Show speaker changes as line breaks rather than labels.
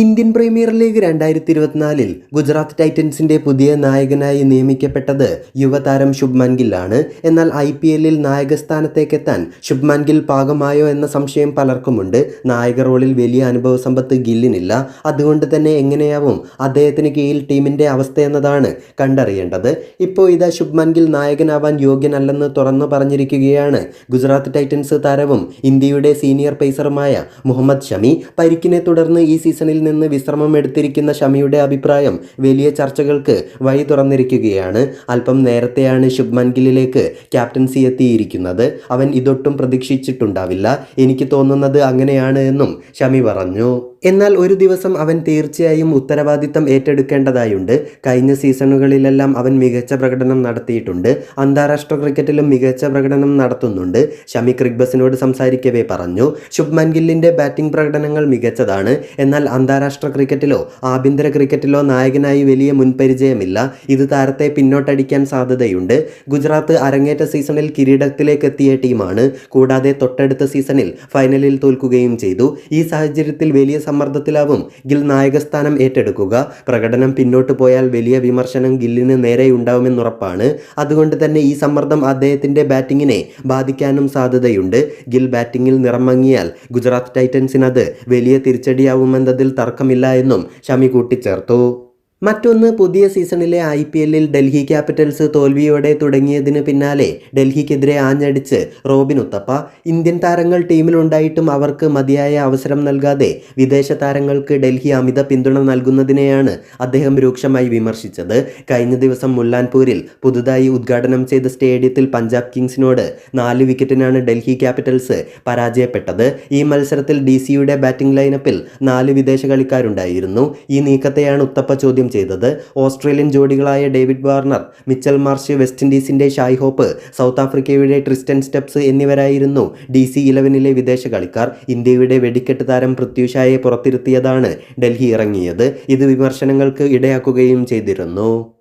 Indian premier league രണ്ടായിരത്തി ഇരുപത്തിനാലിൽ ഗുജറാത്ത് ടൈറ്റൻസിന്റെ പുതിയ നായകനായി നിയമിക്കപ്പെട്ടത് യുവതാരം ശുഭ്മാൻ ഗില്ലാണ്. എന്നാൽ ഐ പി എല്ലിൽ നായകസ്ഥാനത്തേക്കെത്താൻ ശുഭ്മാൻ ഗിൽ പാകമായോ എന്ന സംശയം പലർക്കുമുണ്ട്. നായക റോളിൽ വലിയ അനുഭവ സമ്പത്ത് ഗില്ലിനില്ല. അതുകൊണ്ട് തന്നെ എങ്ങനെയാവും അദ്ദേഹത്തിന് കീഴിൽ ടീമിന്റെ അവസ്ഥ എന്നതാണ് കണ്ടറിയേണ്ടത്. ഇപ്പോൾ ഇതാ ശുഭ്മാൻ ഗിൽ നായകനാവാൻ യോഗ്യനല്ലെന്ന് തുറന്നു പറഞ്ഞിരിക്കുകയാണ് ഗുജറാത്ത് ടൈറ്റൻസ് താരവും ഇന്ത്യയുടെ സീനിയർ പേസറുമായ മുഹമ്മദ് ഷമി. പരിക്കിനെ തുടർന്ന് ഈ സീസണിൽ നിന്ന് വിശ്രമം എടുത്തിരിക്കുന്ന ഷമിയുടെ അഭിപ്രായം വലിയ ചർച്ചകൾക്ക് വഴി തുറന്നിരിക്കുകയാണ്. അല്പം നേരത്തെയാണ് ശുഭ്മൻ ഗില്ലിലേക്ക് ക്യാപ്റ്റൻസി എത്തിയിരിക്കുന്നത്. അവൻ ഇതൊട്ടും പ്രതീക്ഷിച്ചിട്ടുണ്ടാവില്ല. എനിക്ക് തോന്നുന്നത് അങ്ങനെയാണ് എന്നും ഷമി പറഞ്ഞു. എന്നാൽ ഒരു ദിവസം അവൻ തീർച്ചയായും ഉത്തരവാദിത്തം ഏറ്റെടുക്കേണ്ടതായുണ്ട്. കഴിഞ്ഞ സീസണുകളിലെല്ലാം അവൻ മികച്ച പ്രകടനം നടത്തിയിട്ടുണ്ട്. അന്താരാഷ്ട്ര ക്രിക്കറ്റിലും മികച്ച പ്രകടനം നടത്തുന്നുണ്ട്. ഷമി ക്രിക്ബസിനോട് സംസാരിക്കവേ പറഞ്ഞു ശുഭ്മാൻ ഗില്ലിന്റെ ബാറ്റിംഗ് പ്രകടനങ്ങൾ മികച്ചതാണ്. എന്നാൽ അന്താരാഷ്ട്ര ക്രിക്കറ്റിലോ ആഭ്യന്തര ക്രിക്കറ്റിലോ നായകനായി വലിയ മുൻപരിചയമില്ല. ഇത് താരത്തെ പിന്നോട്ടടിക്കാൻ സാധ്യതയുണ്ട്. ഗുജറാത്ത് അരങ്ങേറ്റ സീസണിൽ കിരീടത്തിലേക്ക് എത്തിയ ടീമാണ്. കൂടാതെ തൊട്ടടുത്ത സീസണിൽ ഫൈനലിൽ തോൽക്കുകയും ചെയ്തു. ഈ സാഹചര്യത്തിൽ വലിയ സമ്മർദ്ദത്തിലാവും. ഗിൽ നായകസ്ഥാനം ഏറ്റെടുക്കുക. പ്രകടനം പിന്നോട്ട് പോയാൽ വലിയ വിമർശനം ഗില്ലിന് നേരെയുണ്ടാവുമെന്നുറപ്പാണ്. അതുകൊണ്ട് തന്നെ ഈ സമ്മർദ്ദം അദ്ദേഹത്തിന്റെ ബാറ്റിങ്ങിനെ ബാധിക്കാനും സാധ്യതയുണ്ട്. ഗിൽ ബാറ്റിങ്ങിൽ നിറമങ്ങിയാൽ ഗുജറാത്ത് ടൈറ്റൻസിനത് വലിയ തിരിച്ചടിയാവുമെന്നതിൽ തർക്കമില്ല എന്നും ഷമി കൂട്ടിച്ചേർത്തു. മറ്റൊന്ന് പുതിയ സീസണിലെ ഐ പി എല്ലിൽ ഡൽഹി ക്യാപിറ്റൽസ് തോൽവിയോടെ തുടങ്ങിയതിന് പിന്നാലെ ഡൽഹിക്കെതിരെ ആഞ്ഞടിച്ച് റോബിൻ ഉത്തപ്പ. ഇന്ത്യൻ താരങ്ങൾ ടീമിലുണ്ടായിട്ടും അവർക്ക് മതിയായ അവസരം നൽകാതെ വിദേശ താരങ്ങൾക്ക് ഡൽഹി അമിത പിന്തുണ നൽകുന്നതിനെയാണ് അദ്ദേഹം രൂക്ഷമായി വിമർശിച്ചത്. കഴിഞ്ഞ ദിവസം മുല്ലാൻപൂരിൽ പുതുതായി ഉദ്ഘാടനം ചെയ്ത സ്റ്റേഡിയത്തിൽ പഞ്ചാബ് കിങ്സിനോട് നാല് വിക്കറ്റിനാണ് ഡൽഹി ക്യാപിറ്റൽസ് പരാജയപ്പെട്ടത്. ഈ മത്സരത്തിൽ ഡി സിയുടെ ബാറ്റിംഗ് ലൈനപ്പിൽ നാല് വിദേശ കളിക്കാരുണ്ടായിരുന്നു. ഈ നീക്കത്തെയാണ് ഉത്തപ്പ ചോദ്യം ചെയ്തത്. Australian ജോഡികളായ David Warner Mitchell Marsh West ഇൻഡീസിന്റെ Shai Hope South ആഫ്രിക്കയുടെ ട്രിസ്റ്റൻ സ്റ്റെപ്സ് എന്നിവരായിരുന്നു ഡി സി ഇലവനിലെ വിദേശ കളിക്കാർ. ഇന്ത്യയുടെ വെടിക്കെട്ട് താരം പൃഥ്വിഷായെ പുറത്തിരുത്തിയതാണ് ഡൽഹി ഇറങ്ങിയത്. ഇത് വിമർശനങ്ങൾക്ക് ഇടയാക്കുകയും ചെയ്തിരുന്നു.